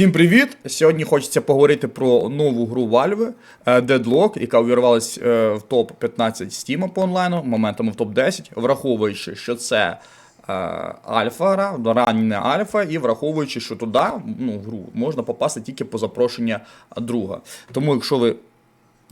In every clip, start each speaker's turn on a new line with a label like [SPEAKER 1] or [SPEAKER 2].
[SPEAKER 1] Всім привіт! Сьогодні хочеться поговорити про нову гру Valve е, Deadlock, яка увірвалась е, в топ 15 Steam по онлайну, моментами в топ 10, враховуючи, що це е, альфа гра, рання альфа, і враховуючи, що туди ну, в гру можна попасти тільки по запрошення друга. Тому, якщо ви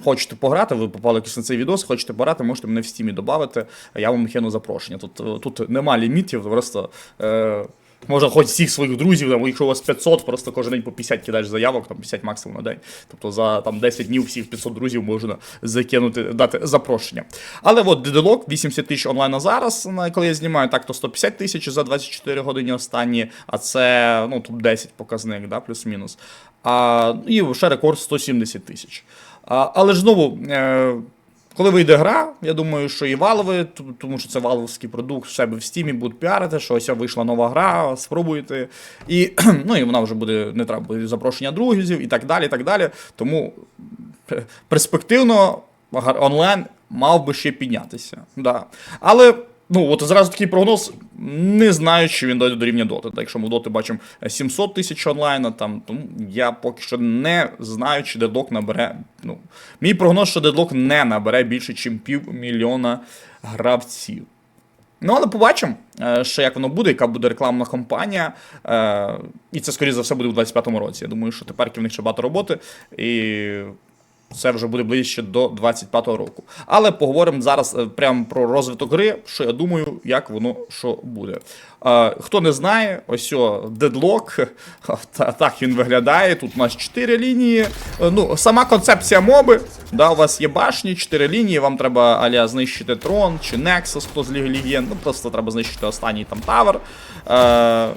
[SPEAKER 1] хочете пограти, ви попали на цей відос, хочете пограти, можете мене в стімі додати, я вам кину запрошення. Тут, тут нема лімітів, просто. Е, Можна хоч всіх своїх друзів, там, якщо у вас 500, просто кожен день по 50 кидаєш заявок, там 50 максимум на день. Тобто за там 10 днів всіх 500 друзів можна закинути, дати запрошення. Але от Деделок 80 тисяч онлайн на зараз, коли я знімаю, так то 150 тисяч за 24 години останні, а це ну, топ 10 показник, да, плюс-мінус. А, і ще рекорд 170 тисяч. Але ж знову. Е, коли вийде гра, я думаю, що і валови, тому що це валовський продукт в себе в стімі будуть піарити, що ось вийшла нова гра, спробуйте. І, ну, і вона вже буде, не треба буде запрошення друзів і так далі. і так далі. Тому перспективно онлайн мав би ще піднятися. Да. Але. Ну, от зразу такий прогноз. Не знаю, чи він дойде до рівня доти. Так, якщо ми в доти бачимо 700 тисяч онлайна, там, тому я поки що не знаю, чи дедлок набере. Ну, мій прогноз, що дедлок не набере більше, ніж півмільйона гравців. Ну, але побачимо, е, ще як воно буде, яка буде рекламна кампанія. Е, І це, скоріше за все, буде у 25-му році. Я думаю, що тепер в них ще багато роботи. І це вже буде ближче до 25-го року. Але поговоримо зараз е, прямо про розвиток гри, що я думаю, як воно що буде. Е, Хто не знає, ось о, Deadlock, та- так він виглядає. Тут у нас 4 лінії. Е, Ну, сама концепція моби. Да, у вас є башні, 4 лінії, вам треба аля знищити трон чи Nexus, хто з Ліги Легенд. Ну, просто треба знищити останній там тавер. Е,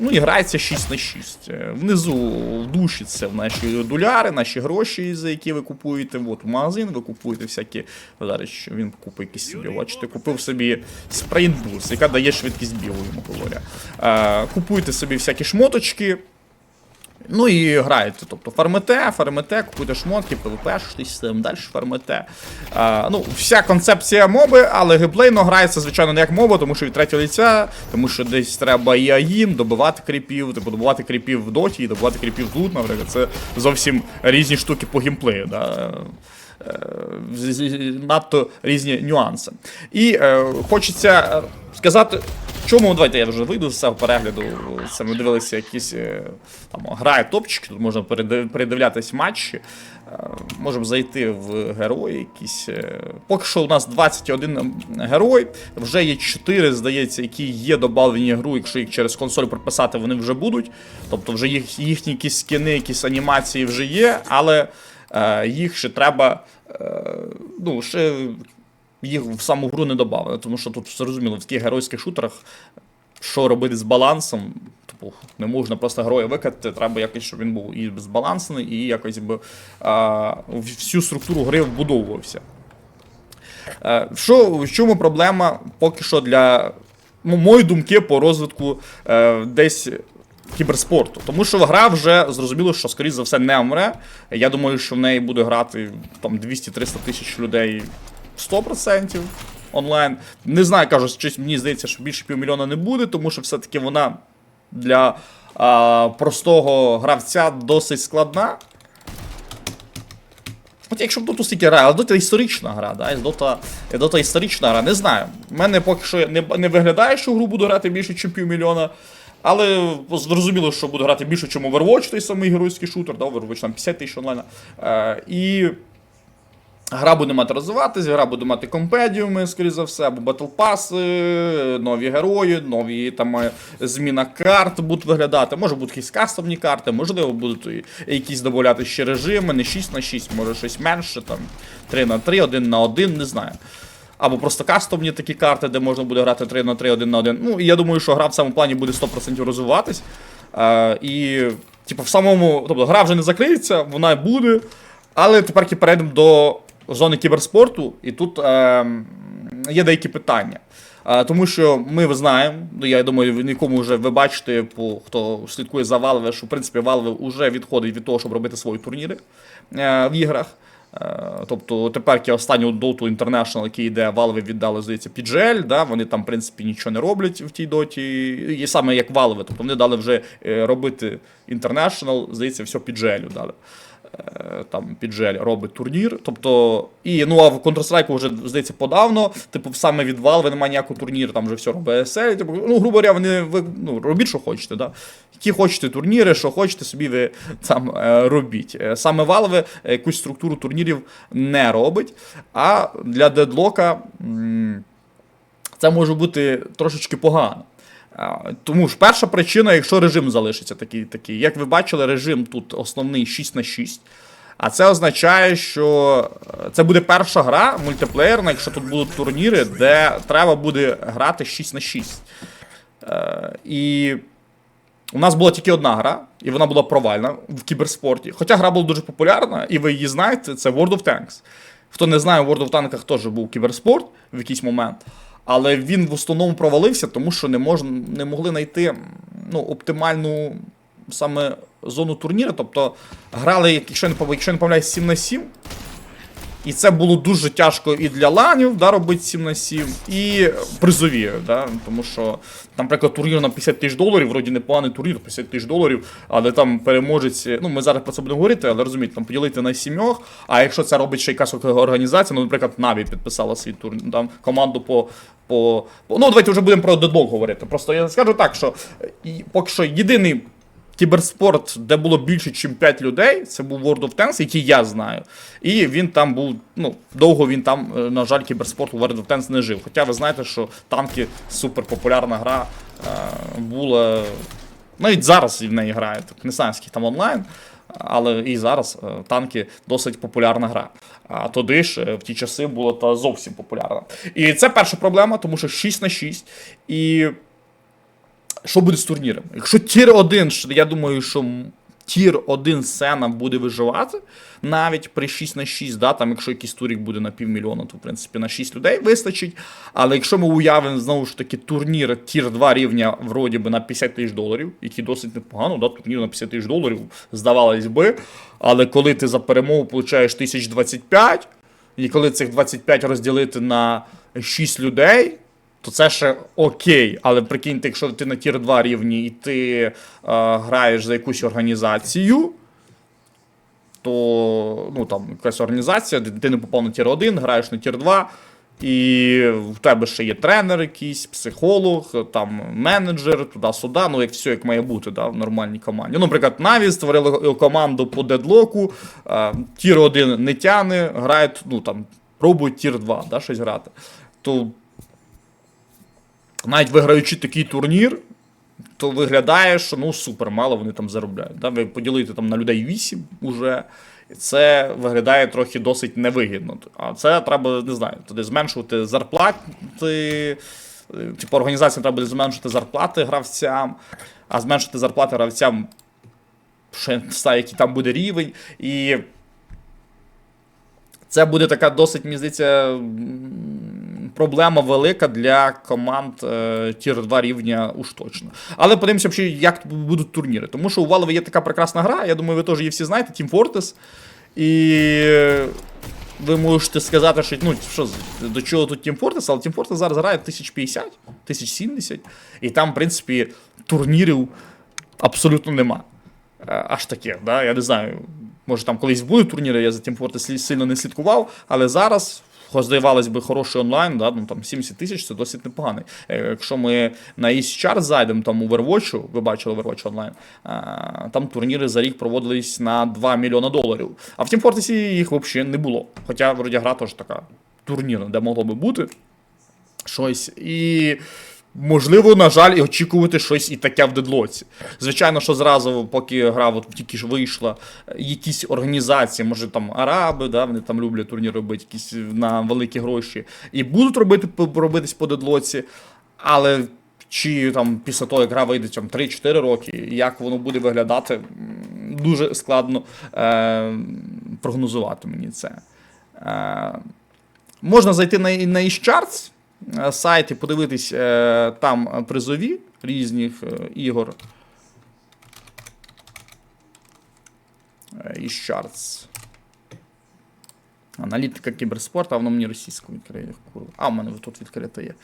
[SPEAKER 1] Ну і грається 6 на 6. Е, Внизу в душі це наші доляри, наші гроші, за які ви купуєте. От в магазин ви купуєте всякі. Зараз він купить якісь собі. Бачите, купив собі спрейнбус, яка дає швидкість бігу, йому говоря. Е, купуєте собі всякі шмоточки. Ну і граєте, тобто фармите, фармите, купуєте шмотки, ПВП, там далі фармите. А, ну, вся концепція моби, але геймплейно грається, звичайно, не як моба, тому що від третього лиця, тому що десь треба і АІМ, добивати кріпів, типу добивати кріпів в доті, і добивати кріпів тут, наприклад. Це зовсім різні штуки по геймплею. Да? Е, надто різні нюанси. І е, хочеться е, сказати. Чому давайте я вже вийду з цього перегляду. Це ми дивилися якісь е, там грає топчики, тут можна передивлятись матчі. Е, Можемо зайти в герої якісь. е. Поки що у нас 21 герой, вже є 4, здається, які є додавлені в гру, якщо їх через консоль прописати, вони вже будуть. Тобто вже їх, їхні якісь скини, якісь анімації вже є, але їх ще треба. Ну, ще їх в саму гру не додали, тому що тут зрозуміло, в таких геройських шутерах, що робити з балансом, типу, не можна просто героя викатати, треба якось, щоб він був і збалансений, і якось би а, всю структуру гри вбудовувався. Е, в чому проблема поки що для ну, мої думки по розвитку е, десь кіберспорту? Тому що гра вже зрозуміло, що скоріш за все не вмре. Я думаю, що в неї буде грати там 200-300 тисяч людей 100% онлайн. Не знаю, кажу, щось мені здається, що більше півмільйона не буде, тому що все-таки вона для а, простого гравця досить складна. От якщо б Доту стільки грає, але Дота історична гра, да? Дота, Дота історична гра, не знаю. У мене поки що не, не виглядає, що гру буду грати більше, ніж півмільйона. Але зрозуміло, що буду грати більше, ніж Overwatch, той самий геройський шутер, да? Overwatch там 50 тисяч онлайна. Е, і Гра буде мати розвиватися, гра буде мати компедіуми, скоріш за все, або батлпаси, нові герої, нові там е, зміна карт будуть виглядати. Може бути якісь кастомні карти, можливо, будуть якісь додати ще режими, не 6 на 6, може щось менше, там 3 на 3, 1 на 1, не знаю. Або просто кастомні такі карти, де можна буде грати 3 на 3, 1 на 1. Ну, і я думаю, що гра в цьому плані буде 100% розвиватись. Е, і, типу, в самому. Тобто гра вже не закриється, вона буде. Але тепер перейдемо до зони кіберспорту, і тут е, є деякі питання. Е, тому що ми знаємо, ну я думаю, ви нікому вже ви бачите, по, хто слідкує за Valve, що в принципі Valve вже відходить від того, щоб робити свої турніри е, в іграх. Е, Тобто тепер останню Dota International, який йде, Valve віддали, здається, PGL, да, вони там, в принципі, нічого не роблять в тій доті. І саме як Valve, тобто вони дали вже робити International, здається, все PGL дали. Е, Там PGL робить турнір. Тобто, і ну а в Counter-Strike вже здається подавно. Типу, саме від Valve немає ніякого турніру, там вже все робить ESL. Типу, ну, грубо говоря, вони ви ну, робіть, що хочете. Да? Які хочете турніри, що хочете, собі ви там е, робіть. Е, Саме Valve якусь структуру турнірів не робить. А для дедлока це може бути трошечки погано. Тому ж перша причина, якщо режим залишиться такий, такий. Як ви бачили, режим тут основний 6 на 6. А це означає, що е, це буде перша гра мультиплеєрна, якщо тут будуть турніри, де треба буде грати 6 на 6. Е, і у нас була тільки одна гра, і вона була провальна в кіберспорті. Хоча гра була дуже популярна, і ви її знаєте, це World of Tanks. Хто не знає, у World of Tanks теж був кіберспорт в якийсь момент. Але він в основному провалився, тому що не, мож, не могли знайти ну, оптимальну саме зону турніру. Тобто грали, якщо не, якщо не помиляюсь, 7 на 7. І це було дуже тяжко і для ланів, да, робити 7 на 7, і призові, да, тому що наприклад, турнір на 50 тисяч доларів, вроді непоганий турнір, 50 тисяч доларів, але там переможець, ну ми зараз про це будемо говорити, але розумієте, там поділити на сімьох, а якщо це робить ще якась організація, ну, наприклад, Наві підписала свій турнір, там команду по. По, ну, давайте вже будемо про дедлог говорити. Просто я скажу так, що поки що єдиний кіберспорт, де було більше, ніж 5 людей, це був World of Tanks, який я знаю. І він там був, ну, довго він там, е, на жаль, кіберспорт у World of Tanks не жив. Хоча ви знаєте, що танки супер популярна гра е, була. Навіть зараз в неї грають. Не знаю, скільки там онлайн. Але і зараз е, танки досить популярна гра. А тоді ж в ті часи була та зовсім популярна. І це перша проблема, тому що 6 на 6. І що буде з турніром? Якщо тір 1, я думаю, що тір 1 сцена буде виживати, навіть при 6 на 6, да, там, якщо якийсь турік буде на півмільйона, то в принципі на 6 людей вистачить. Але якщо ми уявимо знову ж таки турнір тір 2 рівня вроді би на 50 тисяч доларів, який досить непогано, да, турнір на 50 тисяч доларів, здавалось би. Але коли ти за перемогу получаєш 1025, і коли цих 25 розділити на 6 людей, то це ще окей. Але прикиньте, якщо ти на тір 2 рівні і ти е, граєш за якусь організацію, то ну, там, якась організація, ти не попав на тір 1, граєш на тір 2, і в тебе ще є тренер якийсь, психолог, там менеджер, туди-сюди, ну як все як має бути да, в нормальній команді. Ну, наприклад, Наві створили команду по дедлоку, е, тір 1 не тяне, грають, ну там, пробують тір 2, да, щось грати. То навіть виграючи такий турнір, то виглядає, що ну супер, мало вони там заробляють. Да? Ви поділите там на людей 8 уже. І це виглядає трохи досить невигідно. А це треба, не знаю, туди зменшувати зарплати. Типу, організаціям треба буде зменшити зарплати гравцям, а зменшити зарплати гравцям ще не знаю, який там буде рівень. І це буде така досить, мені здається, проблема велика для команд е, тір 2 рівня уж точно. Але подивимося, як будуть турніри. Тому що у Valve є така прекрасна гра, я думаю, ви теж її всі знаєте, Team Fortress. І ви можете сказати, що ну, що до чого тут Team Fortress, але Team Fortress зараз грає 1050, 1070, і там, в принципі, турнірів абсолютно нема. Е, Аж таке, да? я не знаю. Може там колись будуть турніри, я за Team Fortress сильно не слідкував, але зараз. Хоч Здавалось би, хороший онлайн, да, ну там 70 тисяч це досить непоганий. Е, Якщо ми на East Chart зайдемо там у Overwatch, ви бачили Overwatch онлайн, там турніри за рік проводились на 2 мільйона доларів. А в Team Fortress їх взагалі не було. Хоча вроді гра теж така турнірна, де могло би бути щось. І можливо, на жаль, і очікувати щось і таке в дедлоці. Звичайно, що зразу, поки гра от тільки ж вийшла, якісь організації, може там араби, да, вони там люблять турніри робити якісь на великі гроші, і будуть робити робитись по дедлоці, але. Чи там після того, як гра вийде там 3-4 роки, як воно буде виглядати, дуже складно е, прогнозувати мені це. Е, Можна зайти на, на eCharts, е, сайт і подивитись е, там призові різних е, ігор. І eCharts. Аналітика кіберспорту, а воно мені російську відкриє. А, в мене тут відкрите є.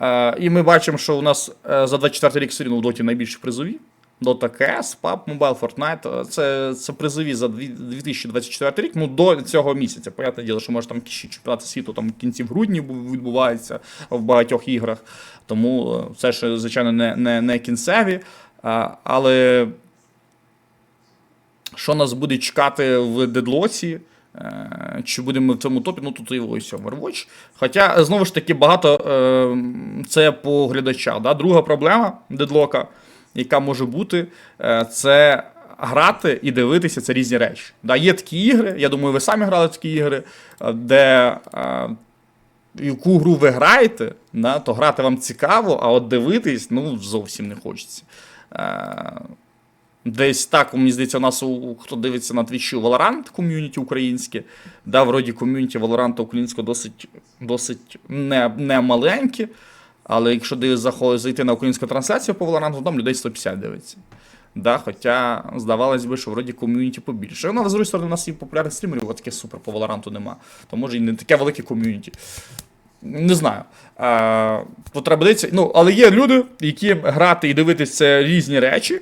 [SPEAKER 1] Е, і ми бачимо, що у нас е, за 24 рік все рівно в доті найбільші призові. Dota CS, PUBG Mobile, Fortnite. Це, це призові за 2024 рік. Ну, до цього місяця. Понятне діло, що може там ще чемпіонати світу там в кінці грудні бу- відбуваються в багатьох іграх. Тому це ще, звичайно, не, не, не кінцеві. Але що нас буде чекати в дедлоці? Е, Чи будемо в цьому топі? Ну тут і ось Overwatch. Хоча, знову ж таки, багато е, це по глядачах. Да? Друга проблема дедлока, яка може бути, е, це грати і дивитися це різні речі. Да? Є такі ігри, я думаю, ви самі грали такі ігри, е, де. е, Яку гру ви граєте, да, то грати вам цікаво, а от дивитись ну, зовсім не хочеться. Десь так, мені здається, у нас у, хто дивиться на твічі Valorant ком'юніті українське. Да, вроді ком'юніті Valorant українського досить, досить не, не маленьке. Але якщо дивись, зайти на українську трансляцію по Valorant, людей 150 дивиться. Да, хоча здавалось би, що вроді ком'юніті побільше. Ну, але з другої сторони, у нас і популярних стрімерів, от таке супер по Valorant нема. То може і не таке велике ком'юніті. Не знаю. А, треба. Ну, але є люди, які грати і дивитися різні речі.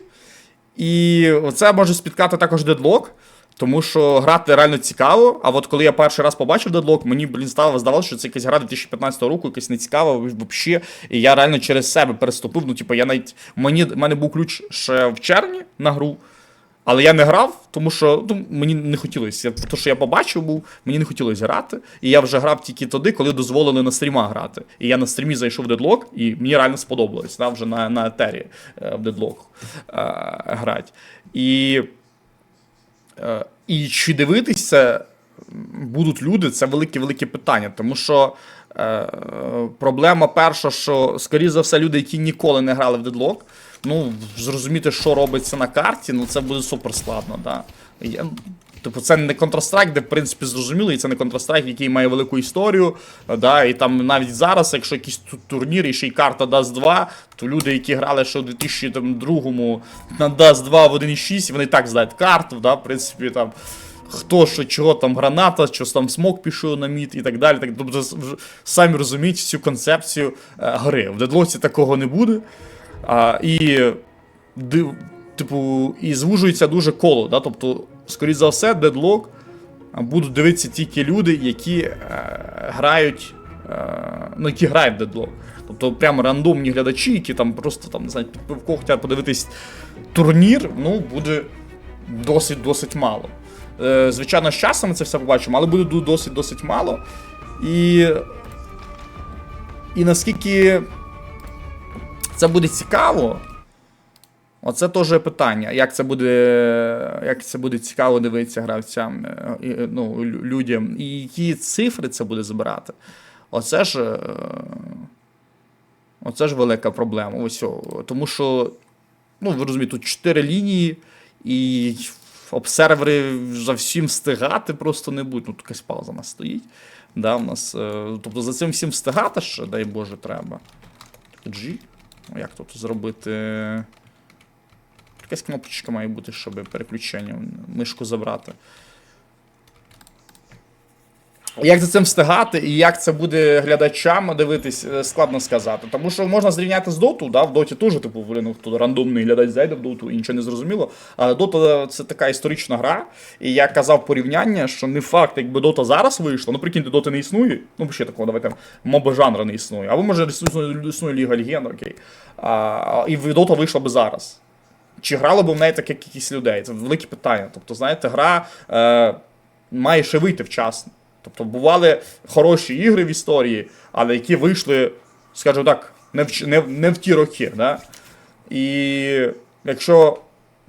[SPEAKER 1] І це може спіткати також дедлок, тому що грати реально цікаво. А от коли я перший раз побачив дедлок, мені блін стало здавалося, що це якась гра 2015 року, якась нецікава взагалі. І я реально через себе переступив. Ну, типу, я навіть мені в мене був ключ ще в червні на гру. Але я не грав, тому що ну, мені не хотілося. То, що я побачив, був, мені не хотілося грати. І я вже грав тільки тоді, коли дозволили на стрімах грати. І я на стрімі зайшов в дедлок, і мені реально сподобалось. Да, вже на, на етері е, в дедлок е, грати. І, і чи дивитися будуть люди, це велике-велике питання. Тому що е, проблема перша, що, скоріш за все, люди, які ніколи не грали в дедлок, ну, зрозуміти, що робиться на карті, ну це буде супер складно. Да? Типу, це не Counter-Strike, де в принципі зрозуміло, і це не Counter-Strike, який має велику історію. Да? І там навіть зараз, якщо якийсь тут турнір і ще й карта Dust 2, то люди, які грали ще у 2002 на Dust 2 в 1.6, вони так знають карту, да? в принципі, там. Хто що, чого там граната, що там смок пішов на мід і так далі. Так, тобто, самі розуміють всю концепцію е, гри. В дедлоці такого не буде. А, і, див, типу, і звужується дуже коло. Да? Тобто, скоріш за все, дедлок будуть дивитися тільки люди, які е, грають. Е, ну, які грають в дедлок. Тобто прямо рандомні глядачі, які там просто там, не знаю, під пивко хочуть подивитись турнір, ну, буде досить-досить мало. Е, звичайно, з часом ми це все побачимо, але буде досить-досить мало. І. І наскільки це буде цікаво. Оце теж питання. Як це буде, як це буде цікаво дивитися гравцям, е, е, ну, людям, і які цифри це буде збирати. Оце ж. е, Оце ж велика проблема. Ось, тому що, ну, ви розумієте, тут чотири лінії, і обсервери за всім встигати просто не будуть. Ну, тут якась пауза нас стоїть. Да, у нас, тобто за цим всім встигати ще, дай Боже, треба. G. Як тут зробити. Якась кнопочка має бути, щоб переключення мишку забрати. Як за цим встигати і як це буде глядачам дивитись, е, складно сказати. Тому що можна зрівняти з доту, да? в доті теж, типу, блин, ну, хто рандомний глядач зайде в доту і нічого не зрозуміло. Але дота це така історична гра. І я казав порівняння, що не факт, якби дота зараз вийшла, ну прикиньте, доти не існує. Ну, ще такого, давайте, моби жанру не існує. Або може існує Ліга Легенд, окей. А, і дота вийшла би зараз. Чи грало б в неї така кількість людей? Це велике питання. Тобто, знаєте, гра е, має ще вийти вчасно. Тобто бували хороші ігри в історії, але які вийшли, скажімо так, не в, не, не в ті роки. Да? І якщо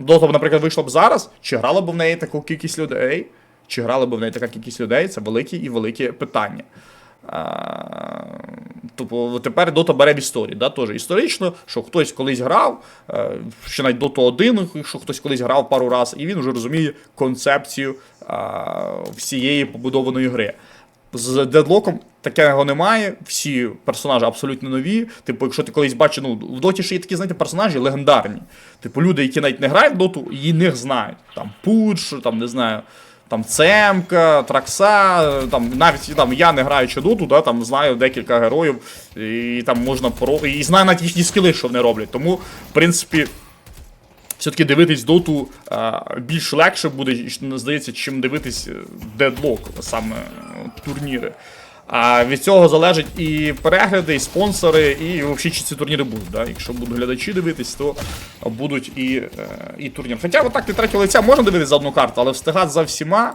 [SPEAKER 1] Дота, наприклад, вийшла б зараз, чи грала б в неї таку кількість людей, чи грала б в неї така кількість людей, це велике і велике питання. Тобто тепер Дота бере в історії, да, теж історично, що хтось колись грав, е, ще навіть Dota 1, що хтось колись грав пару разів, і він вже розуміє концепцію всієї побудованої гри. З дедлоком такого немає. Всі персонажі абсолютно нові. Типу, якщо ти колись бачив, ну в доті ще є такі, знаєте, персонажі легендарні. Типу, люди, які навіть не грають в доту, її них знають. Там Пудж, там не знаю. Там Цемка, Тракса, там навіть там я не граючи доту, да, там знаю декілька героїв, і там можна про. і знаю навіть їхні скіли, що вони роблять. Тому, в принципі, все-таки дивитись доту а, більш легше буде, здається, чим дивитись дедлок, саме е, турніри. А від цього залежать і перегляди, і спонсори, і взагалі чи ці турніри будуть. Да? Якщо будуть глядачі дивитись, то будуть і е, і турніри. Хоча отак від третього лиця можна дивитися за одну карту, але встигати за всіма.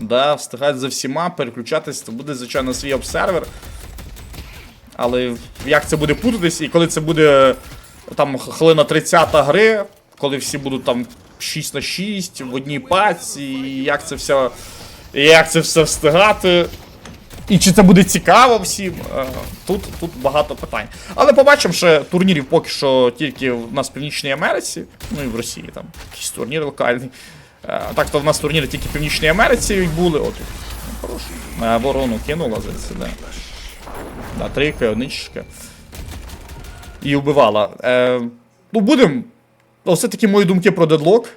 [SPEAKER 1] Да, Встигати за всіма, переключатись, то буде, звичайно, свій обсервер. Але як це буде путатись, і коли це буде там хвилина 30 гри, коли всі будуть там 6 на 6 в одній паці, і як це все. І як це все встигати. І чи це буде цікаво всім? Е, Тут тут багато питань. Але побачимо, що турнірів поки що тільки в нас в Північній Америці, ну і в Росії там якісь турніри локальні. Е, Так то в нас турніри тільки в Північній Америці були. От, хорош. Ворону кинула це, да. Да, трійка, одничка. І вбивала. Е, Ну, будемо. Все таки мої думки про дедлок.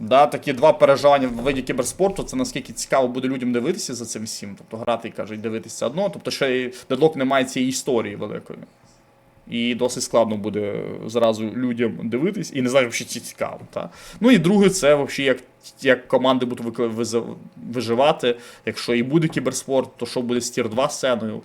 [SPEAKER 1] Да, такі два переживання в виді кіберспорту, це наскільки цікаво буде людям дивитися за цим всім. Тобто грати і кажуть, дивитися одно. Тобто, ще дедлок не має цієї історії великої. І досить складно буде зразу людям дивитись, і не знаю, взагалі, чи цікаво. Та? Ну і друге, це взагалі як, як команди будуть виживати. Якщо і буде кіберспорт, то що буде з тір 2 сценою?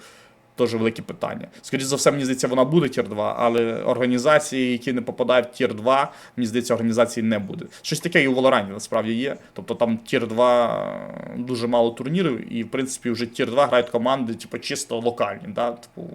[SPEAKER 1] Теж велике питання. Скоріше за все, мені здається, вона буде тір 2, але організації, які не попадають в тір 2, мені здається, організації не буде. Щось таке і у Валоранті насправді є. Тобто там тір 2 дуже мало турнірів, і в принципі вже тір 2 грають команди, типу, чисто локальні. Да? Типу,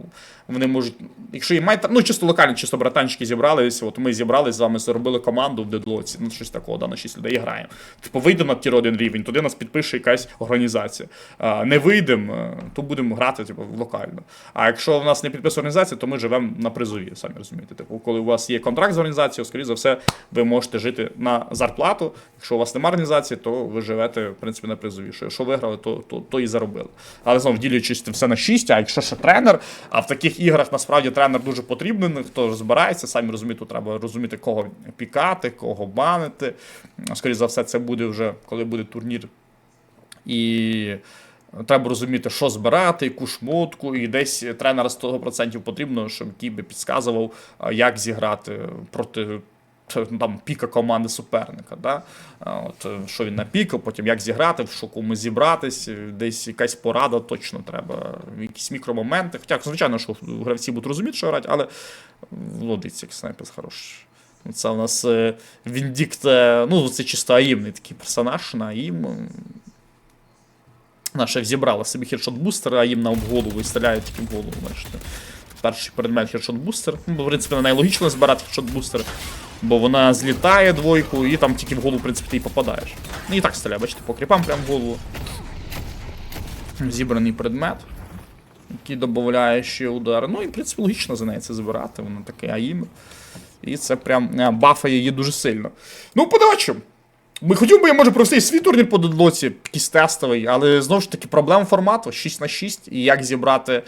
[SPEAKER 1] вони можуть, якщо і мають, ну чисто локальні, чисто братанчики зібралися, от ми зібрались з вами, зробили команду в дедлоці, ну щось такого, да, на 6 людей і граємо. Типу, вийдемо на тір 1 рівень, туди нас підпише якась організація. А, не вийдемо, е, то будемо грати типу, локально. А якщо в нас не підписана організація, то ми живемо на призові, самі розумієте. Типу, коли у вас є контракт з організацією, скоріше за все, ви можете жити на зарплату. Якщо у вас немає організації, то ви живете в принципі на призові. Що Якщо виграли, то, то, то і заробили. Але знову ділячись все на 6, а якщо ще тренер, а в таких іграх насправді тренер дуже потрібен, хто розбирається, самі розумієте, треба розуміти, кого пікати, кого банити. Скоріше за все, це буде вже коли буде турнір. І треба розуміти, що збирати, яку шмотку, і десь тренера 100% потрібно, щоб який би підказував, як зіграти проти там, піка команди суперника. Да? От, е, що він напікав, потім як зіграти, в що кому зібратись, е, десь якась порада точно треба, якісь мікромоменти. Хоча, звичайно, що гравці будуть розуміти, що грати, але молодець, як снайпер хороший. Це у нас е, Віндікт, ну це чисто аїмний такий персонаж на аїм. Наша зібрала собі хедшот бустер, а їм на голову і стріляють в голову. Бачите. Перший предмет хедшот бустер. Ну, в принципі, найлогічно збирати хедшот бустер, бо вона злітає двойку і там тільки в голову, в принципі, ти і попадаєш. Ну і так стріляє, бачите, по кріпам прям в голову. Зібраний предмет, який додає ще удари. Ну і в принципі логічно за неї це збирати, воно таке аїм. І це прям е, бафає її дуже сильно. Ну, побачимо. Ми хотів би, я може провести свій турнір по додлоці, якийсь тестовий, але знову ж таки проблема формату 6 на 6 і як зібрати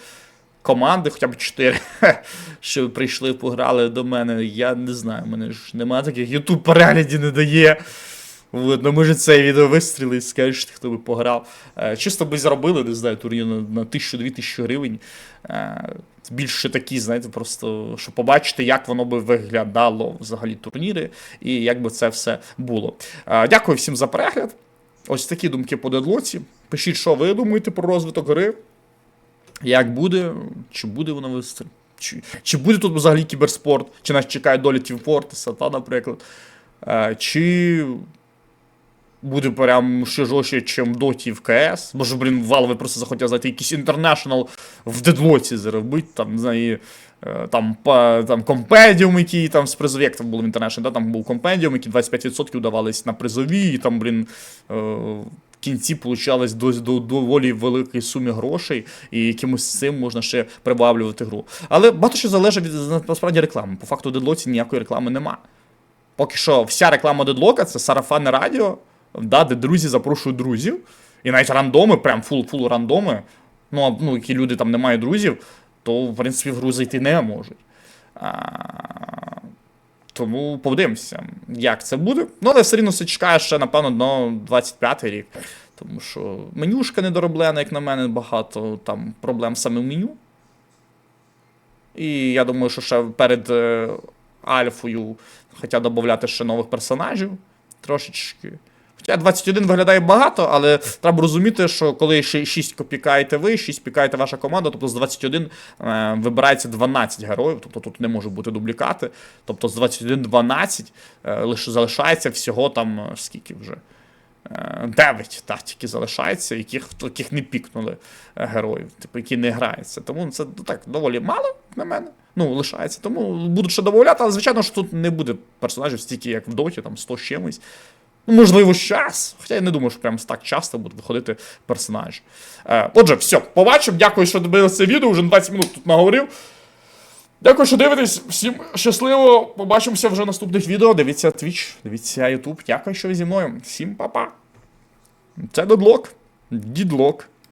[SPEAKER 1] команди, хоча б 4, що прийшли, пограли до мене. Я не знаю, мене ж немає таких. Ютуб перегляді не дає. Ну, може це відео вистріли і скажете, хто би пограв. Е, чисто би заробили, не знаю, турнір на, на 1000-2000 гривень. Е, більше такі, знаєте, просто щоб побачити, як воно би виглядало взагалі турніри і як би це все було. Е, дякую всім за перегляд. Ось такі думки по дедлоці. Пишіть, що ви думаєте про розвиток гри. Як буде, чи буде воно вести? Чи, чи буде тут взагалі кіберспорт, чи нас чекає доля Fortress, та, наприклад. Чи буде прям ще жорстче, в Доті в КС. Може, блін, Valve просто захотів знайти якийсь інтернешнл в дедлоці зробити, там, не знаю, е, там, там компендіум, який там з призові, як там було в International, да, там був компендіум, які 25% давались на призові, і там, блін, е, в кінці получалось до, до доволі великій сумі грошей, і якимось цим можна ще прибавлювати гру. Але багато що залежить від насправді реклами. По факту дедлоці ніякої реклами нема. Поки що вся реклама дедлока це сарафанне радіо, да, де друзі запрошують друзів. І навіть рандоми, прям фул-фул рандоми. Ну, ну, які люди там не мають друзів, то в принципі в гру зайти не можуть. А, Тому подивимося, як це буде. Ну, але все рівно все чекає ще, напевно, до 25 рік. Тому що менюшка недороблена, як на мене, багато там проблем саме в меню. І я думаю, що ще перед е, Альфою хотять додати ще нових персонажів трошечки. Хоча 21 виглядає багато, але треба розуміти, що коли ще 6 пікаєте ви, 6 пікаєте ваша команда, тобто з 21 е, вибирається 12 героїв, тобто тут не може бути дублікати. Тобто з 21 12 е, лише залишається всього там е, скільки вже. 9 та, тільки залишається, яких, яких не пікнули е, героїв, типу, які не граються. Тому це ну, так доволі мало на мене. Ну, лишається. Тому будуть ще додавати, але звичайно що тут не буде персонажів стільки, як в Доті, там 100 з чимось. Ну, можливо, час. Хоча я не думаю, що прям так часто будуть виходити персонажі. Е, отже, все, побачимо. Дякую, що дивилися це відео. Вже на 20 минут тут наговорив. Дякую, що дивитесь. Всім щасливо. Побачимося вже в наступних відео. Дивіться Twitch, дивіться YouTube. Дякую, що ви зі мною. Всім па-па. Це Дедлок. Дідлок.